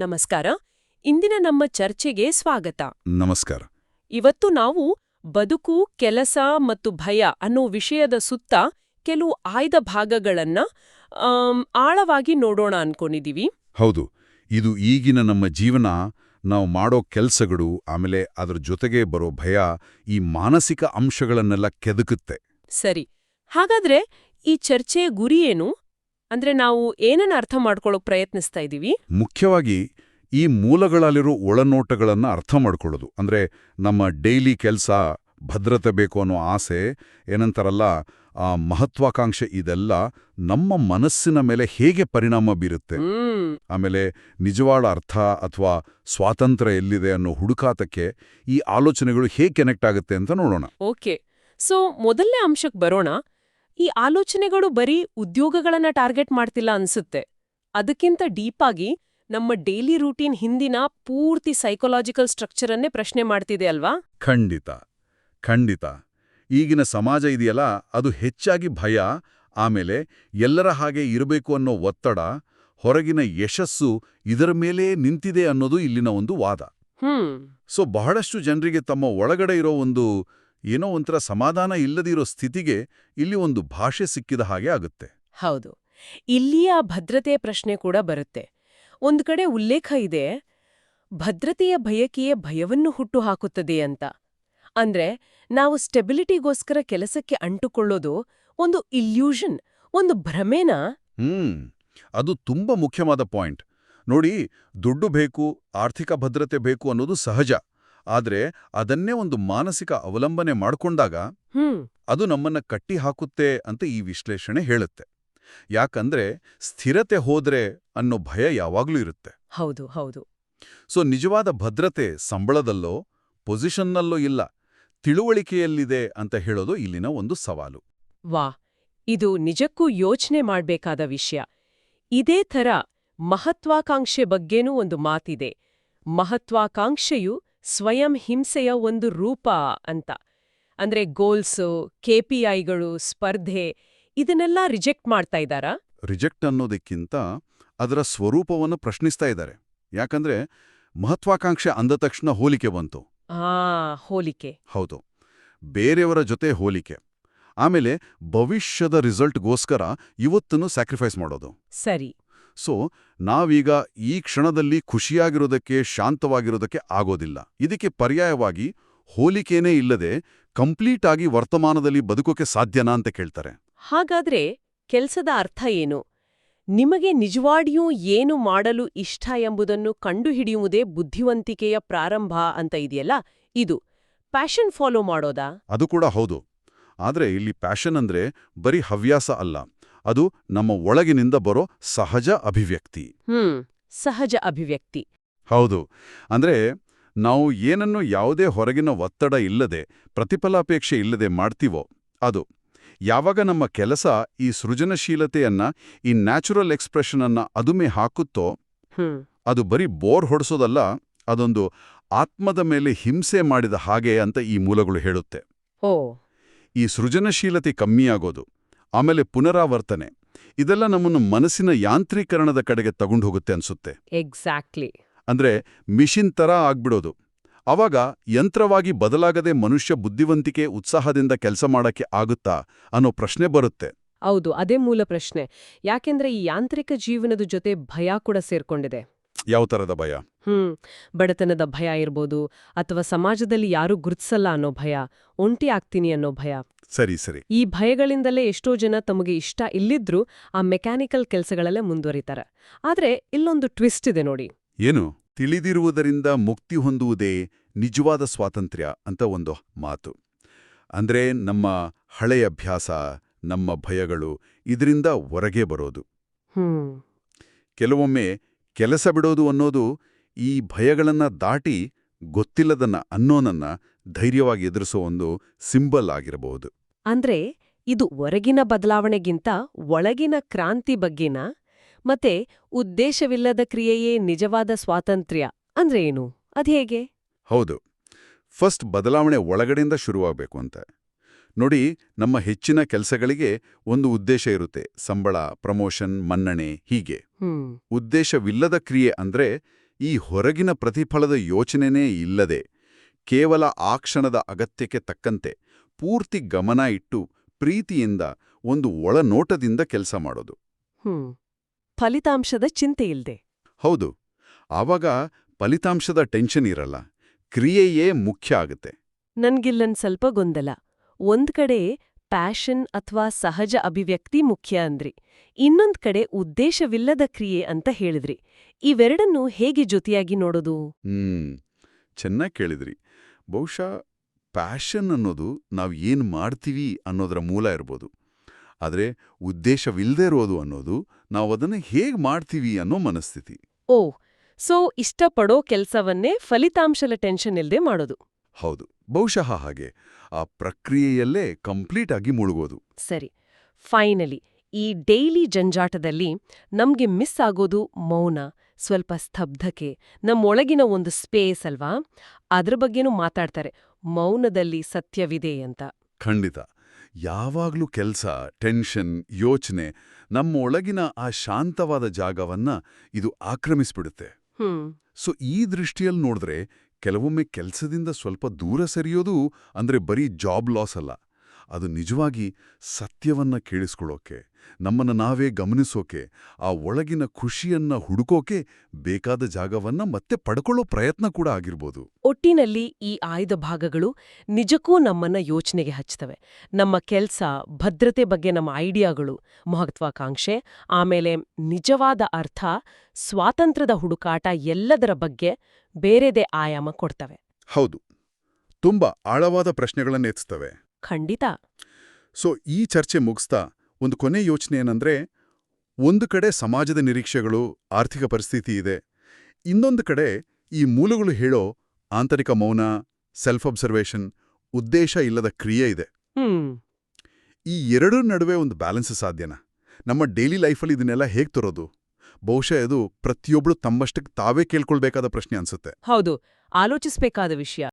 ನಮಸ್ಕಾರ. ಇಂದಿನ ನಮ್ಮ ಚರ್ಚೆಗೆ ಸ್ವಾಗತ. ನಮಸ್ಕಾರ. ಇವತ್ತು ನಾವು ಬದುಕು ಕೆಲಸ ಮತ್ತು ಭಯ ಅನ್ನೋ ವಿಷಯದ ಸುತ್ತ ಕೆಲವು ಆಯ್ದ ಭಾಗಗಳನ್ನ ಆಳವಾಗಿ ನೋಡೋಣ ಅನ್ಕೊಂಡಿದೀವಿ. ಹೌದು. ಇದು ಈಗಿನ ನಮ್ಮ ಜೀವನ ನಾವು ಮಾಡೋ ಕೆಲಸಗಳು ಆಮೇಲೆ ಅದರ ಜೊತೆಗೆ ಬರೋ ಭಯ ಈ ಮಾನಸಿಕ ಅಂಶಗಳನ್ನೆಲ್ಲ ಕೆದಕುತ್ತೆ. ಸರಿ. ಹಾಗಾದ್ರೆ ಈ ಚರ್ಚೆಯ ಗುರಿ ಏನು? ಅಂದ್ರೆ ನಾವು ಏನನ್ನ ಅರ್ಥ ಮಾಡ್ಕೊಳ್ಳೋಕೆ ಪ್ರಯತ್ನಿಸ್ತಾ ಇದೀವಿ? ಮುಖ್ಯವಾಗಿ ಈ ಮೂಲಗಳಲ್ಲಿರೋ ಒಳನೋಟಗಳನ್ನು ಅರ್ಥ ಮಾಡ್ಕೊಳ್ಳೋದು. ಅಂದ್ರೆ ನಮ್ಮ ಡೈಲಿ ಕೆಲಸ ಭದ್ರತೆ ಬೇಕು ಅನ್ನೋ ಆಸೆ ಏನಂತಾರಲ್ಲ ಆ ಮಹತ್ವಾಕಾಂಕ್ಷೆ ಇದೆಲ್ಲ ನಮ್ಮ ಮನಸ್ಸಿನ ಮೇಲೆ ಹೇಗೆ ಪರಿಣಾಮ ಬೀರುತ್ತೆ? ಆಮೇಲೆ ನಿಜವಾದ ಅರ್ಥ ಅಥವಾ ಸ್ವಾತಂತ್ರ್ಯ ಎಲ್ಲಿದೆ ಅನ್ನೋ ಹುಡುಕಾಟಕ್ಕೆ ಈ ಆಲೋಚನೆಗಳು ಹೇಗೆ ಕನೆಕ್ಟ್ ಆಗುತ್ತೆ ಅಂತ ನೋಡೋಣ. ಓಕೆ. ಸೊ ಮೊದಲನೇ ಅಂಶಕ್ಕೆ ಬರೋಣ. ಈ ಆಲೋಚನೆಗಳು ಬರೀ ಉದ್ಯೋಗಗಳನ್ನ ಟಾರ್ಗೆಟ್ ಮಾಡ್ತಿಲ್ಲ ಅನ್ಸುತ್ತೆ. ಅದಕ್ಕಿಂತ ಡೀಪಾಗಿ ನಮ್ಮ ಡೈಲಿ ರೂಟೀನ್ ಹಿಂದಿನ ಪೂರ್ತಿ ಸೈಕೊಲಾಜಿಕಲ್ ಸ್ಟ್ರಕ್ಚರನ್ನೇ ಪ್ರಶ್ನೆ ಮಾಡ್ತಿದೆ ಅಲ್ವಾ? ಖಂಡಿತ. ಖಂಡಿತ. ಈಗಿನ ಸಮಾಜ ಇದೆಯಲ್ಲ ಅದು ಹೆಚ್ಚಾಗಿ ಭಯ ಆಮೇಲೆ ಎಲ್ಲರ ಹಾಗೆ ಇರಬೇಕು ಅನ್ನೋ ಒತ್ತಡ ಹೊರಗಿನ ಯಶಸ್ಸು ಇದರ ಮೇಲೆ ನಿಂತಿದೆ ಅನ್ನೋದು ಇಲ್ಲಿನ ಒಂದು ವಾದ. ಹ್ಮ್. ಸೊ ಬಹಳಷ್ಟು ಜನರಿಗೆ ತಮ್ಮ ಒಳಗಡೆ ಇರೋ ಒಂದು ಏನೋ ಒಂಥರ ಸಮಾಧಾನ ಇಲ್ಲದಿರೋ ಸ್ಥಿತಿಗೆ ಇಲ್ಲಿ ಒಂದು ಭಾಷೆ ಸಿಕ್ಕಿದ ಹಾಗೆ ಆಗುತ್ತೆ. ಹೌದು. ಇಲ್ಲಿಯ ಭದ್ರತೆಯ ಪ್ರಶ್ನೆ ಕೂಡ ಬರುತ್ತೆ. ಒಂದು ಕಡೆ ಉಲ್ಲೇಖ ಇದೆ ಭದ್ರತೆಯ ಭಯಕೆಯೇ ಭಯವನ್ನು ಹುಟ್ಟು ಹಾಕುತ್ತದೆ ಅಂತ. ಅಂದ್ರೆ ನಾವು ಸ್ಟೆಬಿಲಿಟಿಗೋಸ್ಕರ ಕೆಲಸಕ್ಕೆ ಅಂಟುಕೊಳ್ಳೋದು ಒಂದು ಇಲ್ಯೂಷನ್ ಒಂದು ಭ್ರಮೆನಾ? ಹ್ಮ್ ಅದು ತುಂಬಾ ಮುಖ್ಯವಾದ ಪಾಯಿಂಟ್. ನೋಡಿ ದುಡ್ಡು ಬೇಕು ಆರ್ಥಿಕ ಭದ್ರತೆ ಬೇಕು ಅನ್ನೋದು ಸಹಜ. ಆದ್ರೆ ಅದನ್ನೇ ಒಂದು ಮಾನಸಿಕ ಅವಲಂಬನೆ ಮಾಡ್ಕೊಂಡಾಗ ಹ್ಮ್. ಅದು ನಮ್ಮನ್ನ ಕಟ್ಟಿ ಹಾಕುತ್ತೆ ಅಂತ ಈ ವಿಶ್ಲೇಷಣೆ ಹೇಳುತ್ತೆ. ಯಾಕಂದ್ರೆ ಸ್ಥಿರತೆ ಹೋದ್ರೆ ಅನ್ನೋ ಭಯ ಯಾವಾಗ್ಲೂ ಇರುತ್ತೆ. ಹೌದು ಹೌದು. ಸೊ ನಿಜವಾದ ಭದ್ರತೆ ಸಂಬಳದಲ್ಲೋ ಪೊಸಿಷನ್ನಲ್ಲೋ ಇಲ್ಲ ತಿಳುವಳಿಕೆಯಲ್ಲಿದೆ ಅಂತ ಹೇಳೋದು ಇಲ್ಲಿನ ಒಂದು ಸವಾಲು. ವಾ ಇದು ನಿಜಕ್ಕೂ ಯೋಚನೆ ಮಾಡ್ಬೇಕಾದ ವಿಷಯ. ಇದೇ ಥರ ಮಹತ್ವಾಕಾಂಕ್ಷೆ ಬಗ್ಗೆನೂ ಒಂದು ಮಾತಿದೆ. ಮಹತ್ವಾಕಾಂಕ್ಷೆಯು ಸ್ವಯಂ ಹಿಂಸೆಯ ಒಂದು ರೂಪ ಅಂತ. ಅಂದ್ರೆ ಗೋಲ್ಸು ಕೆಪಿಐಗಳು ಸ್ಪರ್ಧೆ ಇದನ್ನೆಲ್ಲ ರಿಜೆಕ್ಟ್ ಮಾಡ್ತಾ ಇದ್ದಾರಾ? ರಿಜೆಕ್ಟ್ ಅನ್ನೋದಕ್ಕಿಂತ ಅದರ ಸ್ವರೂಪವನ್ನು ಪ್ರಶ್ನಿಸ್ತಾ ಇದ್ದಾರೆ. ಯಾಕಂದ್ರೆ ಮಹತ್ವಾಕಾಂಕ್ಷೆ ಅಂದ ತಕ್ಷಣ ಹೋಲಿಕೆ ಬಂತು. ಆ ಹೋಲಿಕೆ. ಹೌದು. ಬೇರೆಯವರ ಜೊತೆ ಹೋಲಿಕೆ. ಆಮೇಲೆ ಭವಿಷ್ಯದ ರಿಸಲ್ಟ್ಗೋಸ್ಕರ ಇವತ್ತನ್ನು ಸ್ಯಾಕ್ರಿಫೈಸ್ ಮಾಡೋದು. ಸರಿ. ಸೊ ನಾವೀಗ ಈ ಕ್ಷಣದಲ್ಲಿ ಖುಷಿಯಾಗಿರೋದಕ್ಕೆ ಶಾಂತವಾಗಿರೋದಕ್ಕೆ ಆಗೋದಿಲ್ಲ. ಇದಕ್ಕೆ ಪರ್ಯಾಯವಾಗಿ ಹೋಲಿಕೆನೇ ಇಲ್ಲದೆ ಕಂಪ್ಲೀಟ್ ಆಗಿ ವರ್ತಮಾನದಲ್ಲಿ ಬದುಕೋಕೆ ಸಾಧ್ಯನಾ ಅಂತ ಕೇಳ್ತಾರೆ. ಹಾಗಾದ್ರೆ ಕೆಲಸದ ಅರ್ಥ ಏನು? ನಿಮಗೆ ನಿಜವಾಡಿಯೂ ಏನು ಮಾಡಲು ಇಷ್ಟ ಎಂಬುದನ್ನು ಕಂಡುಹಿಡಿಯುವುದೇ ಬುದ್ಧಿವಂತಿಕೆಯ ಪ್ರಾರಂಭ ಅಂತ ಇದೆಯಲ್ಲ? ಇದು ಪ್ಯಾಷನ್ ಫಾಲೋ ಮಾಡೋದಾ? ಅದು ಕೂಡ ಹೌದು. ಆದರೆ ಇಲ್ಲಿ ಪ್ಯಾಷನ್ ಅಂದ್ರೆ ಬರೀ ಹವ್ಯಾಸ ಅಲ್ಲ. ಅದು ನಮ್ಮ ಒಳಗಿನಿಂದ ಬರೋ ಸಹಜ ಅಭಿವ್ಯಕ್ತಿ. ಹ್ಮ್ ಸಹಜ ಅಭಿವ್ಯಕ್ತಿ. ಹೌದು. ಅಂದ್ರೆ ನಾವು ಏನನ್ನು ಯಾವುದೇ ಹೊರಗಿನ ಒತ್ತಡ ಇಲ್ಲದೆ ಪ್ರತಿಫಲಾಪೇಕ್ಷೆ ಇಲ್ಲದೆ ಮಾಡ್ತೀವೋ ಅದು. ಯಾವಾಗ ನಮ್ಮ ಕೆಲಸ ಈ ಸೃಜನಶೀಲತೆಯನ್ನ ಈ ನ್ಯಾಚುರಲ್ ಎಕ್ಸ್ಪ್ರೆಷನ್ ಅನ್ನ ಅದುಮೆ ಹಾಕುತ್ತೋ ಅದು ಬರೀ ಬೋರ್ ಹೊಡಿಸೋದಲ್ಲ ಅದೊಂದು ಆತ್ಮದ ಮೇಲೆ ಹಿಂಸೆ ಮಾಡಿದ ಹಾಗೆ ಅಂತ ಈ ಮೂಲಗಳು ಹೇಳುತ್ತೆ. ಓ. ಈ ಸೃಜನಶೀಲತೆ ಕಮ್ಮಿಯಾಗೋದು ಆಮೇಲೆ ಪುನರಾವರ್ತನೆ. ಇದೆಲ್ಲ ನಮ್ಮನ್ನು ಮನಸ್ಸಿನ ಯಾಂತ್ರೀಕರಣದ ಕಡೆಗೆ ತಗೊಂಡು ಹೋಗುತ್ತೆ ಅನ್ಸುತ್ತೆ. ಎಕ್ಸಾಕ್ಟ್ಲಿ ಅಂದ್ರೆ ಮಿಷಿನ್ ತರ ಆಗ್ಬಿಡೋದು. ಅವಾಗ ಯಂತ್ರವಾಗಿ ಬದಲಾಗದೆ ಮನುಷ್ಯ ಬುದ್ಧಿವಂತಿಕೆ ಉತ್ಸಾಹದಿಂದ ಕೆಲಸ ಮಾಡಕ್ಕೆ ಆಗುತ್ತಾ ಅನ್ನೋ ಪ್ರಶ್ನೆ ಬರುತ್ತೆ. ಹೌದು ಅದೇ ಮೂಲ ಪ್ರಶ್ನೆ. ಯಾಕೆಂದ್ರೆ ಈ ಯಾಂತ್ರಿಕ ಜೀವನದ ಜೊತೆ ಭಯ ಕೂಡ ಸೇರ್ಕೊಂಡಿದೆ. ಯಾವ ತರದ ಭಯ? ಹ್ಮ್ ಬಡತನದ ಭಯ ಇರ್ಬೋದು ಅಥವಾ ಸಮಾಜದಲ್ಲಿ ಯಾರೂ ಗುರುತಿಸಲ್ಲ ಅನ್ನೋ ಭಯ ಒಂಟಿ ಆಗ್ತೀನಿ ಅನ್ನೋ ಭಯ. ಸರಿ ಸರಿ. ಈ ಭಯಗಳಿಂದಲೇ ಎಷ್ಟೋ ಜನ ತಮಗೆ ಇಷ್ಟ ಇಲ್ಲಿದ್ರೂ ಆ ಮೆಕ್ಯಾನಿಕಲ್ ಕೆಲಸಗಳಲ್ಲೇ ಮುಂದುವರಿತಾರೆ. ಆದರೆ ಇಲ್ಲೊಂದು ಟ್ವಿಸ್ಟ್ ಇದೆ ನೋಡಿ. ಏನು? ತಿಳಿದಿರುವುದರಿಂದ ಮುಕ್ತಿ ಹೊಂದುವುದೇ ನಿಜವಾದ ಸ್ವಾತಂತ್ರ್ಯ ಅಂತ ಒಂದು ಮಾತು. ಅಂದ್ರೆ ನಮ್ಮ ಹಳೆಯ ಅಭ್ಯಾಸ ನಮ್ಮ ಭಯಗಳು ಇದರಿಂದ ಹೊರಗೆ ಬರೋದು. ಕೆಲವೊಮ್ಮೆ ಕೆಲಸ ಬಿಡೋದು ಅನ್ನೋದು ಈ ಭಯಗಳನ್ನ ದಾಟಿ ಗೊತ್ತಿಲ್ಲದನ್ನ ಅನ್ನೋನನ್ನ ಧೈರ್ಯವಾಗಿ ಎದುರಿಸೋ ಒಂದು ಸಿಂಬಲ್ ಆಗಿರಬಹುದು. ಅಂದ್ರೆ ಇದು ಹೊರಗಿನ ಬದಲಾವಣೆಗಿಂತ ಒಳಗಿನ ಕ್ರಾಂತಿ ಬಗ್ಗೆನ? ಮತ್ತೆ ಉದ್ದೇಶವಿಲ್ಲದ ಕ್ರಿಯೆಯೇ ನಿಜವಾದ ಸ್ವಾತಂತ್ರ್ಯ ಅಂದ್ರೆ ಏನು? ಅದ್ಹೇಗೆ ಹೌದು. ಫಸ್ಟ್ ಬದಲಾವಣೆ ಒಳಗಡೆಯಿಂದ ಶುರುವಾಗಬೇಕು ಅಂತ. ನೋಡಿ ನಮ್ಮ ಹೆಚ್ಚಿನ ಕೆಲಸಗಳಿಗೆ ಒಂದು ಉದ್ದೇಶ ಇರುತ್ತೆ. ಸಂಬಳ ಪ್ರಮೋಷನ್ ಮನ್ನಣೆ ಹೀಗೆ. ಉದ್ದೇಶವಿಲ್ಲದ ಕ್ರಿಯೆ ಅಂದ್ರೆ ಈ ಹೊರಗಿನ ಪ್ರತಿಫಲದ ಯೋಚನೆನೇ ಇಲ್ಲದೆ ಕೇವಲ ಆ ಕ್ಷಣದ ಅಗತ್ಯಕ್ಕೆ ತಕ್ಕಂತೆ ಪೂರ್ತಿ ಗಮನ ಇಟ್ಟು ಪ್ರೀತಿಯಿಂದ ಒಂದು ಒಳನೋಟದಿಂದ ಕೆಲಸ ಮಾಡೋದು. ಹ್ಮ್. ಫಲಿತಾಂಶದ ಚಿಂತೆ ಇಲ್ಲದೆ ಹೌದು. ಆವಾಗ ಫಲಿತಾಂಶದ ಟೆನ್ಷನ್ ಇರಲ್ಲ. ಕ್ರಿಯೆಯೇ ಮುಖ್ಯ ಆಗುತ್ತೆ. ನನ್ಗಿಲ್ಲನ್ ಸ್ವಲ್ಪ ಗೊಂದಲ. ಒಂದ್ ಕಡೆ ಪ್ಯಾಷನ್ ಅಥವಾ ಸಹಜ ಅಭಿವ್ಯಕ್ತಿ ಮುಖ್ಯ ಅಂದ್ರಿ. ಇನ್ನೊಂದ್ ಕಡೆ ಉದ್ದೇಶವಿಲ್ಲದ ಕ್ರಿಯೆ ಅಂತ ಹೇಳಿದ್ರಿ. ಇವೆರಡನ್ನೂ ಹೇಗೆ ಜೊತೆಯಾಗಿ ನೋಡೋದು? ಹ್ಮ್. ಚೆನ್ನಾಗಿ ಕೇಳಿದ್ರಿ. ಬಹುಶಃ ಪ್ಯಾಷನ್ ಅನ್ನೋದು ನಾವು ಏನು ಮಾಡ್ತೀವಿ ಅನ್ನೋದರ ಮೂಲ ಇರ್ಬೋದು. ಆದರೆ ಉದ್ದೇಶವಿಲ್ಲದೆ ಇರೋದು ಅನ್ನೋದು ನಾವು ಅದನ್ನು ಹೇಗೆ ಮಾಡ್ತೀವಿ ಅನ್ನೋ ಮನಸ್ಥಿತಿ. ಓ ಸೊ ಇಷ್ಟಪಡೋ ಕೆಲಸವನ್ನೇ ಫಲಿತಾಂಶದ ಟೆನ್ಷನ್ ಇಲ್ಲದೆ ಮಾಡೋದು. ಹೌದು ಬಹುಶಃ ಹಾಗೆ. ಆ ಪ್ರಕ್ರಿಯೆಯಲ್ಲೇ ಕಂಪ್ಲೀಟ್ ಆಗಿ ಮುಳುಗೋದು. ಸರಿ ಫೈನಲಿ ಈ ಡೈಲಿ ಜಂಜಾಟದಲ್ಲಿ ನಮ್ಗೆ ಮಿಸ್ ಆಗೋದು ಮೌನ ಸ್ವಲ್ಪ ಸ್ತಬ್ಧಕೆ ನಮ್ಮೊಳಗಿನ ಒಂದು ಸ್ಪೇಸ್ ಅಲ್ವಾ? ಅದ್ರ ಬಗ್ಗೆನೂ ಮಾತಾಡ್ತಾರೆ. ಮೌನದಲ್ಲಿ ಸತ್ಯವಿದೆ ಅಂತ. ಖಂಡಿತ. ಯಾವಾಗ್ಲೂ ಕೆಲಸ ಟೆನ್ಷನ್ ಯೋಚನೆ ನಮ್ಮೊಳಗಿನ ಆ ಶಾಂತವಾದ ಜಾಗವನ್ನ ಇದು ಆಕ್ರಮಿಸ್ಬಿಡುತ್ತೆ. ಸೊ ಈ ದೃಷ್ಟಿಯಲ್ಲಿ ನೋಡಿದ್ರೆ ಕೆಲವೊಮ್ಮೆ ಕೆಲಸದಿಂದ ಸ್ವಲ್ಪ ದೂರ ಸರಿಯೋದು ಅಂದ್ರೆ ಬರೀ ಜಾಬ್ ಲಾಸ್ ಅಲ್ಲ. ಅದು ನಿಜವಾಗಿ ಸತ್ಯವನ್ನ ಕೇಳಿಸ್ಕೊಳ್ಳೋಕೆ ನಮ್ಮನ್ನ ನಾವೇ ಗಮನಿಸೋಕೆ ಆ ಒಳಗಿನ ಖುಷಿಯನ್ನ ಹುಡುಕೋಕೆ ಬೇಕಾದ ಜಾಗವನ್ನ ಮತ್ತೆ ಪಡ್ಕೊಳ್ಳೋ ಪ್ರಯತ್ನ ಕೂಡ ಆಗಿರ್ಬೋದು. ಒಟ್ಟಿನಲ್ಲಿ ಈ ಆಯ್ದ ಭಾಗಗಳು ನಿಜಕ್ಕೂ ನಮ್ಮನ್ನ ಯೋಚನೆಗೆ ಹಚ್ತವೆ. ನಮ್ಮ ಕೆಲಸ ಭದ್ರತೆ ಬಗ್ಗೆ ನಮ್ಮ ಐಡಿಯಾಗಳು ಮಹತ್ವಾಕಾಂಕ್ಷೆ ಆಮೇಲೆ ನಿಜವಾದ ಅರ್ಥ ಸ್ವಾತಂತ್ರ್ಯದ ಹುಡುಕಾಟ ಎಲ್ಲದರ ಬಗ್ಗೆ ಬೇರೆದೇ ಆಯಾಮ ಕೊಡ್ತವೆ. ಹೌದು. ತುಂಬಾ ಆಳವಾದ ಪ್ರಶ್ನೆಗಳನ್ನು ಎತ್ಸ್ತವೆ. ಖಂಡಿತ. ಸೊ ಈ ಚರ್ಚೆ ಮುಗಿಸ್ತಾ ಒಂದು ಕೊನೆ ಯೋಚನೆ ಏನಂದ್ರೆ ಒಂದು ಕಡೆ ಸಮಾಜದ ನಿರೀಕ್ಷೆಗಳು ಆರ್ಥಿಕ ಪರಿಸ್ಥಿತಿ ಇದೆ. ಇನ್ನೊಂದು ಕಡೆ ಈ ಮೂಲಗಳು ಹೇಳೋ ಆಂತರಿಕ ಮೌನ ಸೆಲ್ಫ್ ಅಬ್ಸರ್ವೇಷನ್ ಉದ್ದೇಶ ಇಲ್ಲದ ಕ್ರಿಯೆ ಇದೆ. ಈ ಎರಡರ ನಡುವೆ ಒಂದು ಬ್ಯಾಲೆನ್ಸ್ ಸಾಧ್ಯನಾ? ನಮ್ಮ ಡೈಲಿ ಲೈಫಲ್ಲಿ ಇದನ್ನೆಲ್ಲ ಹೇಗೆ ತರೋದು? ಬಹುಶಃ ಇದು ಪ್ರತಿಯೊಬ್ಬಳು ತಮ್ಮಷ್ಟಕ್ಕೆ ತಾವೇ ಕೇಳ್ಕೊಳ್ಬೇಕಾದ ಪ್ರಶ್ನೆ ಅನ್ಸುತ್ತೆ. ಹೌದು ಆಲೋಚಿಸಬೇಕಾದ ವಿಷಯ.